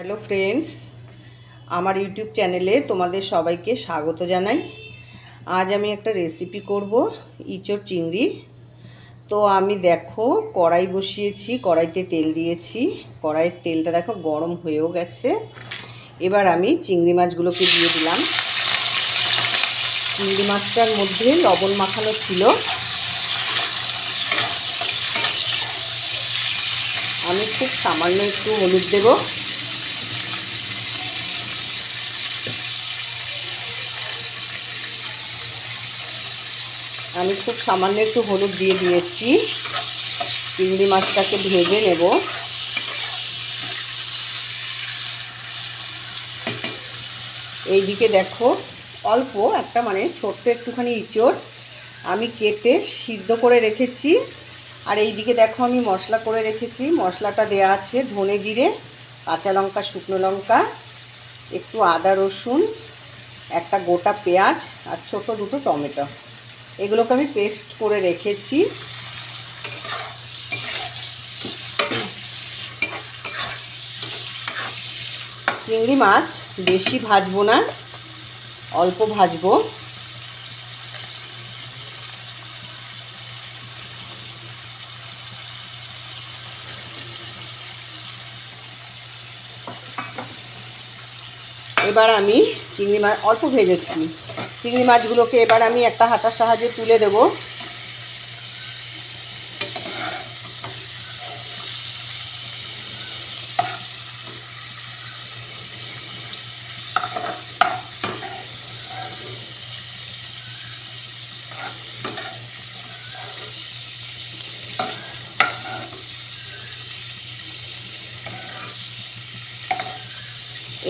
Hello friends, আমার YouTube চ্যানেলে তোমাদের সবাইকে স্বাগত জানাই। আজ আমি একটা রেসিপি করব, ইঁচড় চিংড়ি। তো আমি দেখো, কড়াই বসিয়েছি, কড়াইতে তেল দিয়েছি। কড়াইয়ের তেলটা দেখো গরম হয়েও গেছে। এবার আমি চিংড়ি মাছগুলোকে দিয়ে দিলাম। চিংড়ি মাছটার মধ্যে লবণ মাখানো ছিল। আমি খুব সামান্য একটু হলুদ দেবো। আমি খুব সামান্য একটু হলুদ দিয়ে দিয়েছি। চিংড়ি মাছটাকে ভেজে নেব। এইদিকে দেখো, অল্প একটা মানে ছোট্ট একটুখানি ইঁচড় আমি কেটে সিদ্ধ করে রেখেছি। আর এই দিকে দেখো আমি মশলা করে রেখেছি। মশলাটা দেয়া আছে ধনে জিরে, কাঁচা লঙ্কা, শুকনো লঙ্কা, একটু আদা রসুন, একটা গোটা পেঁয়াজ আর ছোট দুটো টমেটো। এগুলোকে আমি পেস্ট করে রেখেছি। চিংড়ি মাছ বেশি ভাজবো না, অল্প ভাজবো। এবার আমি চিংড়ি মাছ অল্প ভেজেছি। চিংড়ি মাছগুলোকে এবার আমি একটা হাতার সাহায্যে তুলে দেব।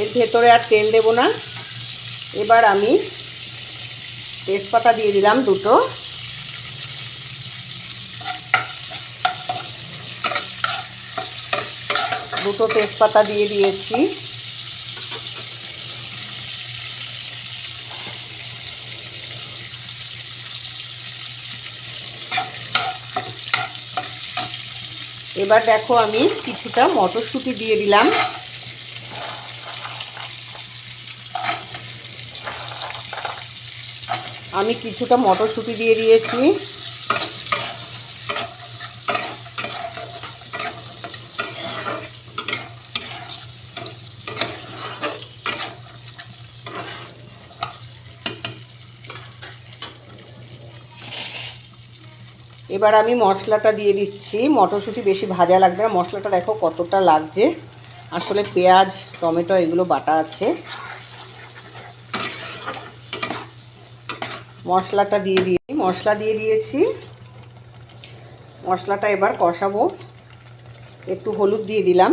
এর ভেতরে আর তেল দেব না। এবার আমি তেজপাতা দিয়ে দিলাম দুটো। দুটো তেজপাতা দিয়ে দিয়েছি। এবার দেখো আমি কিছুটা মটরশুঁটি দিয়ে দিলাম। আমি কিছুটা মটরশুঁটি দিয়ে দিয়েছি। এবার আমি মশলাটা দিয়ে দিচ্ছি। মটরশুঁটি বেশি ভাজা লাগবে না। মশলাটা দেখো কতটা লাগছে। আসলে পেঁয়াজ, টমেটো, এগুলো বাটা আছে। মশলাটা দিয়ে দিয়ে মশলা দিয়ে দিয়েছি। মশলাটা এবার কষাবো। একটু হলুদ দিয়ে দিলাম।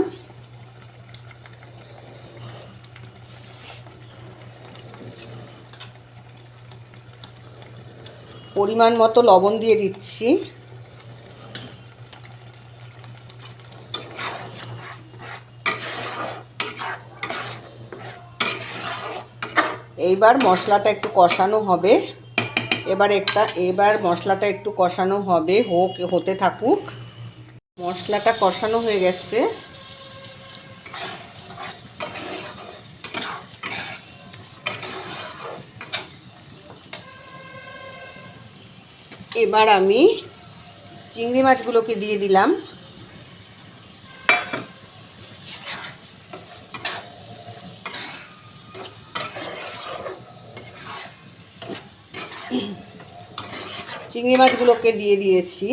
পরিমাণ মতো লবণ দিয়ে দিচ্ছি। এইবার মশলাটা একটু কষানো হবে। এবার একটা, এবার মশলাটা একটু কষানো হবে, হোক, হতে থাকুক। মশলাটা কষানো হয়ে গেছে। এবার আমি চিংড়ি মাছগুলোকে দিয়ে দিলাম। চিংড়ি মাছগুলোকে দিয়ে দিয়েছি।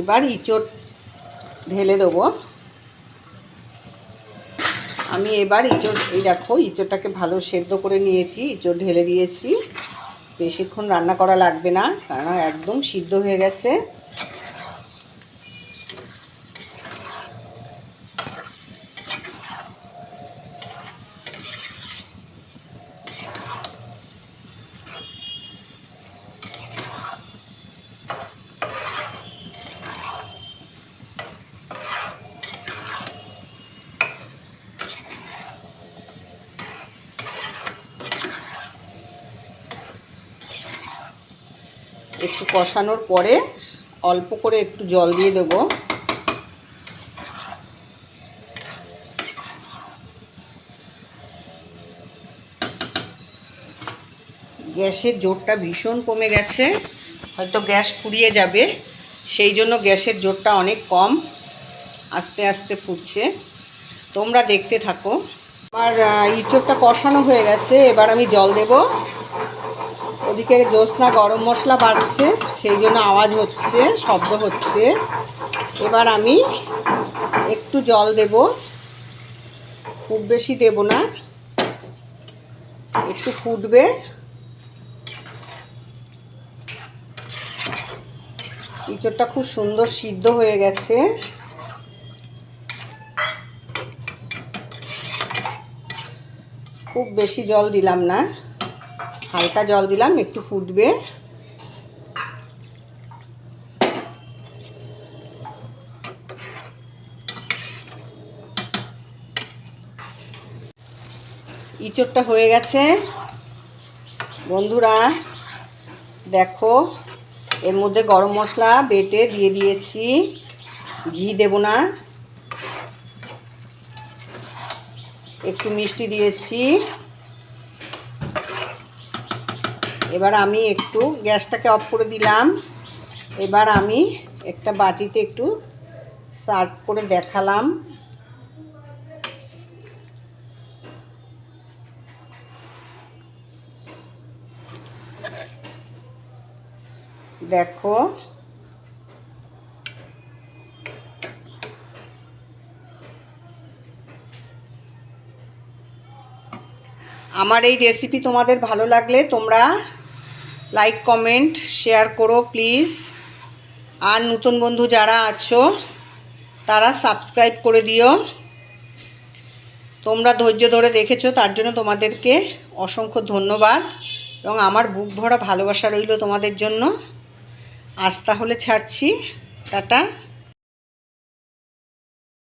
এবার ইঁচড় ঢেলে দেবো। আমি এবার ইঁচড়, এই দেখো, ইঁচড়টাকে ভালো সেদ্ধ করে নিয়েছি, ইঁচড় ঢেলে দিয়েছি। বেশিক্ষণ রান্না করা লাগবে না, কারণ একদম সিদ্ধ হয়ে গেছে। একটু কষানোর পরে অল্প করে একটু জল দিয়ে দেবো। গ্যাসের জোরটা ভীষণ কমে গেছে, হয়তো গ্যাস ফুরিয়ে যাবে, সেই জন্য গ্যাসের জোরটা অনেক কম, আস্তে আস্তে ফুটছে। তোমরা দেখতে থাকো। আমার ইঁচড়টা কষানো হয়ে গেছে, এবার আমি জল দেব। ওদিকে জ্যোৎস্না গরম মশলা বাড়ছে, সেই জন্য আওয়াজ হচ্ছে, শব্দ হচ্ছে। এবার আমি একটু জল দেব। খুব বেশি দেব না। একটু ফুটবে। ইঁচড়টা খুব সুন্দর সিদ্ধ হয়ে গেছে। খুব বেশি জল দিলাম না। হালকা জল দিলাম, একটু ফুটবে। ইঁচড়টা হয়ে গেছে। বন্ধুরা, দেখো, এর মধ্যে গরম মশলা বেটে দিয়ে দিয়েছি। ঘি দেব না। একটু মিষ্টি দিয়েছি। এবার আমি একটু গ্যাসটাকে অফ করে দিলাম। এবার আমি একটা বাটিতে একটু সার্ভ করে দেখালাম। দেখো। আমার এই রেসিপি তোমাদের ভালো লাগলে তোমরা লাইক কমেন্ট শেয়ার করো প্লিজ আর নতুন বন্ধু যারা আছো, তারা সাবস্ক্রাইব করে দিও। তোমরা ধৈর্য ধরে দেখেছ, তার জন্য তোমাদেরকে অসংখ্য ধন্যবাদ। এবং আমার বুক ভরা ভালোবাসা রইল তোমাদের জন্য। আজ তাহলে ছাড়ছি। টাটা।